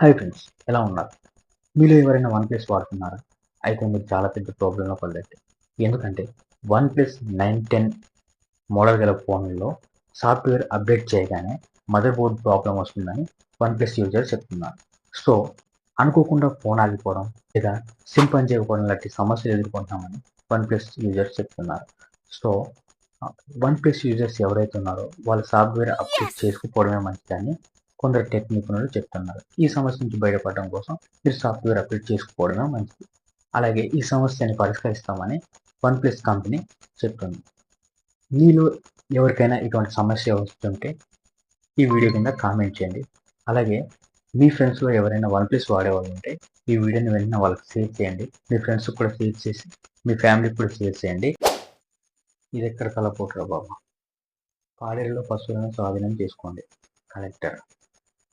Hi friends ఎలా ఉన్నారు? మీలో ఎవరైనా వన్ ప్లస్ వాడుతున్నారా? అయితే మీరు చాలా పెద్ద ప్రాబ్లంలో పడలేదు ఎందుకంటే one plus nine ten model గల ఫోన్లలో సాఫ్ట్వేర్ అప్డేట్ చేయగానే మదర్ బోర్డ్ ప్రాబ్లం వస్తుందని వన్ ప్లస్ యూజర్ చెప్తున్నారు. సో అనుకోకుండా ఫోన్ ఆగిపోవడం లేదా సిమ్ పని చేయకపోవడం లాంటి సమస్యలు ఎదుర్కొంటామని వన్ ప్లస్ యూజర్స్ చెప్తున్నారు. సో వన్ ప్లస్ యూజర్స్ ఎవరైతే ఉన్నారో వాళ్ళ సాఫ్ట్వేర్ అప్డేట్ చేసుకోవడమే మంచిదని కొందరు టెక్ నిపుణులు చెప్తున్నారు. ఈ సమస్య నుంచి బయటపడడం కోసం మీరు సాఫ్ట్వేర్ అప్డేట్ చేసుకోవడమే మంచిది. అలాగే ఈ సమస్యని పరిష్కరిస్తామని వన్ ప్లస్ కంపెనీ చెప్తుంది. మీలో ఎవరికైనా ఇటువంటి సమస్య వస్తుంటే ఈ వీడియో కింద కామెంట్ చేయండి. అలాగే మీ ఫ్రెండ్స్లో ఎవరైనా వన్ ప్లస్ వాడేవాళ్ళు ఉంటే ఈ వీడియోని వెంటనే వాళ్ళకి షేర్ చేయండి. మీ ఫ్రెండ్స్కి కూడా షేర్ చేసి మీ ఫ్యామిలీకి కూడా షేర్ చేయండి. ఇది ఎక్కడ కలపోటరా బాబా? పాడేరులో పశువులను స్వాధీనం చేసుకోండి. కలెక్టర్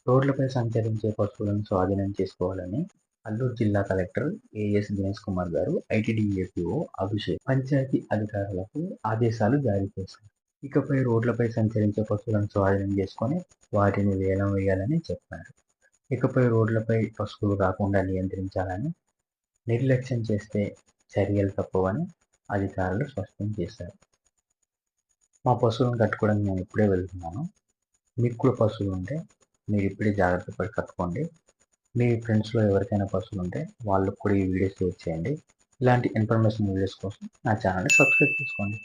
రోడ్లపై సంచరించే పశువులను స్వాధీనం చేసుకోవాలని అల్లూరు జిల్లా కలెక్టర్ ఏఎస్ దినేష్ కుమార్ గారు ఐటీడీఏపీఓ అభిషేక్ పంచాయతీ అధికారులకు ఆదేశాలు జారీ చేశారు. ఇకపై రోడ్లపై సంచరించే పశువులను స్వాధీనం చేసుకొని వాటిని వేలం వేయాలని చెప్పారు. ఇకపై రోడ్లపై పశువులు రాకుండా నియంత్రించాలని నిర్లక్ష్యం చేస్తే చర్యలు తప్పవని అధికారులు స్పష్టం చేశారు. మా పశువులను కట్టుకోవడానికి నేను ఇప్పుడే వెళ్తున్నాను. మీకు కూడా పశువులు ఉంటే మీరు ఇప్పుడే జాగ్రత్త పడి కట్టుకోండి. మీ ఫ్రెండ్స్లో ఎవరికైనా పర్సన్ ఉంటే వాళ్ళకు కూడా ఈ వీడియో షేర్ చేయండి. ఇలాంటి ఇన్ఫర్మేషన్ వీడియోస్ కోసం నా ఛానల్ని సబ్స్క్రైబ్ చేసుకోండి.